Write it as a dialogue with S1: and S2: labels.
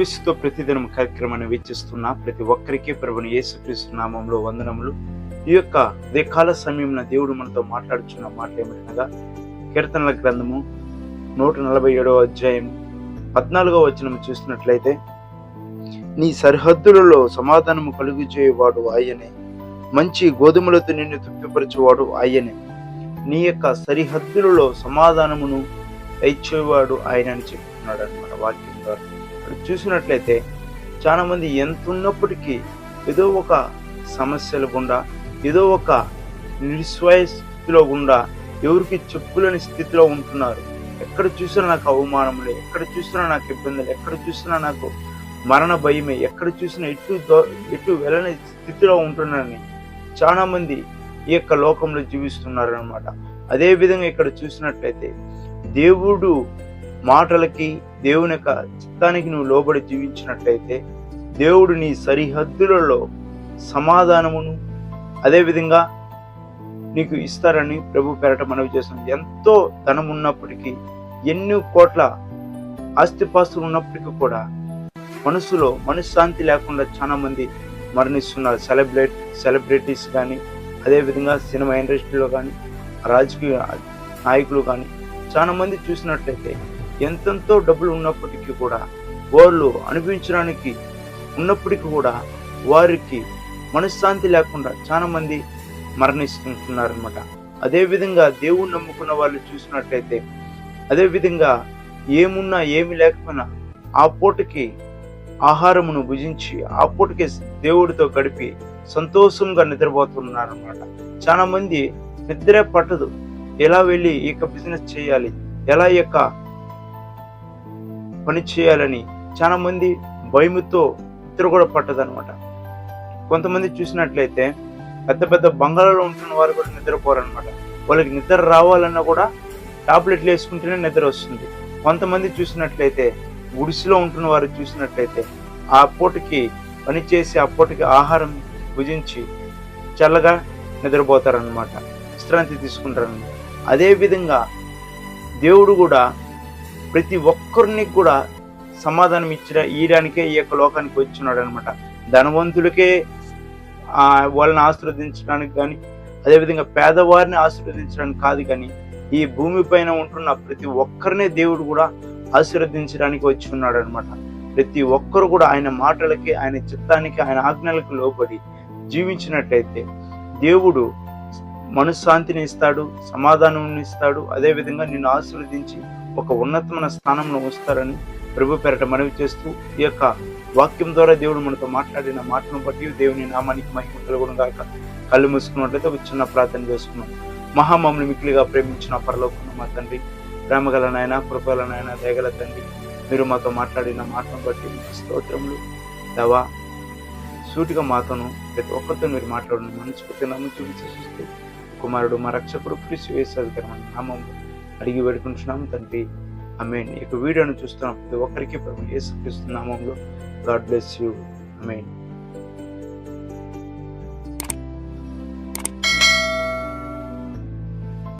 S1: క్రీస్తుతో ప్రతిదినం కార్యక్రమాన్ని వీక్షిస్తున్న ప్రతి ఒక్కరికి ప్రభుని యేసుక్రీస్తు నామంలో వందనములు. ఈ యొక్క దేకాల సమయంలో దేవుడు మనతో మాట్లాడుచున్న మాట ఏమిటనగా కీర్తనల గ్రంథము నూట నలభై ఏడవ అధ్యాయం పద్నాలుగో వచనం చూసినట్లయితే నీ సరిహద్దులలో సమాధానము కలుగు చేయవాడు ఆయనే. మంచి గోధుమలతో నిన్ను తృప్తిపరచేవాడు ఆయనే. నీ యొక్క సరిహద్దులలో సమాధానమును ఇచ్చేవాడు ఆయన అని చెప్తున్నాడు అనమాట వాక్యం ద్వారా. చూసినట్లయితే చాలామంది ఎంత ఉన్నప్పటికీ ఏదో ఒక సమస్యల గుండా ఏదో ఒక నిస్వయ స్థితిలో గుండా ఎవరికి చెప్పులేని స్థితిలో ఉంటున్నారు. ఎక్కడ చూసినా నాకు అవమానములే ఎక్కడ చూసినా నాకు ఇబ్బందులు ఎక్కడ చూసినా నాకు మరణ భయమే ఎక్కడ చూసినా ఎటు ఎటు వెళ్ళని స్థితిలో ఉంటున్నారని చాలామంది ఈ యొక్క లోకంలో జీవిస్తున్నారు అనమాట అదేవిధంగా ఇక్కడ చూసినట్లయితే దేవుడు మాటలకి దేవుని యొక్క చిత్తానికి నువ్వు లోబడి జీవించినట్లయితే దేవుడు నీ సరిహద్దులలో సమాధానమును అదేవిధంగా నీకు ఇస్తారని ప్రభు పెరట మనవి చేస్తున్నాం. ఎంతో ధనం ఉన్నప్పటికీ ఎన్ని కోట్ల ఆస్తిపాస్తులు ఉన్నప్పటికీ కూడా మనసులో మనశ్శాంతి లేకుండా చాలా మంది మరణిస్తున్నారు. సెలబ్రేట్ సెలబ్రిటీస్ కానీ అదేవిధంగా సినిమా ఇండస్ట్రీలో కానీ రాజకీయ నాయకులు కానీ చాలా మంది చూసినట్లయితే ఎంతెంతో డబ్బులు ఉన్నప్పటికీ కూడా వాళ్ళు అనిపించడానికి ఉన్నప్పటికీ కూడా వారికి మనశ్శాంతి లేకుండా చాలా మంది మరణిస్తుంటున్నారనమాట అదేవిధంగా దేవుణ్ణి నమ్ముకున్న వాళ్ళు చూసినట్లయితే అదేవిధంగా ఏమున్నా ఏమి లేకపోయినా ఆ పూటకి ఆహారమును భుజించి ఆ పూటకి దేవుడితో గడిపి సంతోషంగా నిద్రపోతున్నారన్నమాట. చాలా మంది నిద్ర పట్టదు. ఎలా వెళ్ళి ఈ యొక్క బిజినెస్ చేయాలి? ఎలా ఈ యొక్క పని చేయాలని చాలామంది భయముతో నిద్ర కూడా కొంతమంది చూసినట్లయితే పెద్ద పెద్ద బంగాళాలో ఉంటున్న వారు కూడా నిద్రపోరనమాట వాళ్ళకి నిద్ర రావాలన్నా కూడా టాబ్లెట్లు వేసుకుంటేనే నిద్ర వస్తుంది. కొంతమంది చూసినట్లయితే గుడిసెలో ఉంటున్న వారు చూసినట్లయితే ఆ పూటకి పని చేసి ఆ పూటకి ఆహారం భుజించి చల్లగా నిద్రపోతారనమాట విశ్రాంతి తీసుకుంటారనమాట అదే విధంగా దేవుడు కూడా ప్రతి ఒక్కరిని కూడా సమాధానం ఇచ్చిన ఈయడానికే ఈ యొక్క లోకానికి వచ్చినాడు అనమాట ధనవంతులకే వాళ్ళని ఆశీర్వదించడానికి కానీ అదేవిధంగా పేదవారిని ఆశీర్వదించడానికి కాదు కానీ ఈ భూమి పైన ఉంటున్న ప్రతి ఒక్కరినే దేవుడు కూడా ఆశీర్వదించడానికి వచ్చి ఉన్నాడు అనమాట ప్రతి ఒక్కరు కూడా ఆయన మాటలకి ఆయన చిత్తానికి ఆయన ఆజ్ఞలకు లోబడి జీవించినట్లయితే దేవుడు మనశ్శాంతిని ఇస్తాడు సమాధానం ఇస్తాడు అదేవిధంగా నిన్ను ఆశీర్వదించి ఒక ఉన్నతమైన స్థానంలో వస్తారని ప్రభు పేరట మనవి చేస్తూ ఈ యొక్క వాక్యం ద్వారా దేవుడు మనతో మాట్లాడిన మాటను బట్టి దేవుని నామానికి మహిమ కలుగును గాక. కళ్ళు మూసుకున్నట్లయితే ఒక చిన్న ప్రార్థన చేసుకున్నాం. మహామముని మిక్కిలిగా ప్రేమించిన పరలోకున్న మా తండ్రి ప్రేమగల నాయన కృపగల నాయన దయగల తండ్రి మీరు మాతో మాట్లాడిన మాటను బట్టి మీకు స్తోత్రములు. దవా సూటిగా మాతోను ప్రతి ఒక్కరితో మీరు మాట్లాడిన. మనసుకు నమ్ము చూపిస్తూ కుమారుడు మా రక్షకుడు క్రీస్తు వేసాధికరమైన నామం. అడిగి వేడుకుంటున్నాం తండ్రి. అమేన్ యొక్క వీడియోను చూస్తున్న ప్రతి ఒక్కరికి ప్రభు యేసు నామంలో గాడ్ బ్లెస్ యూ. అమేన్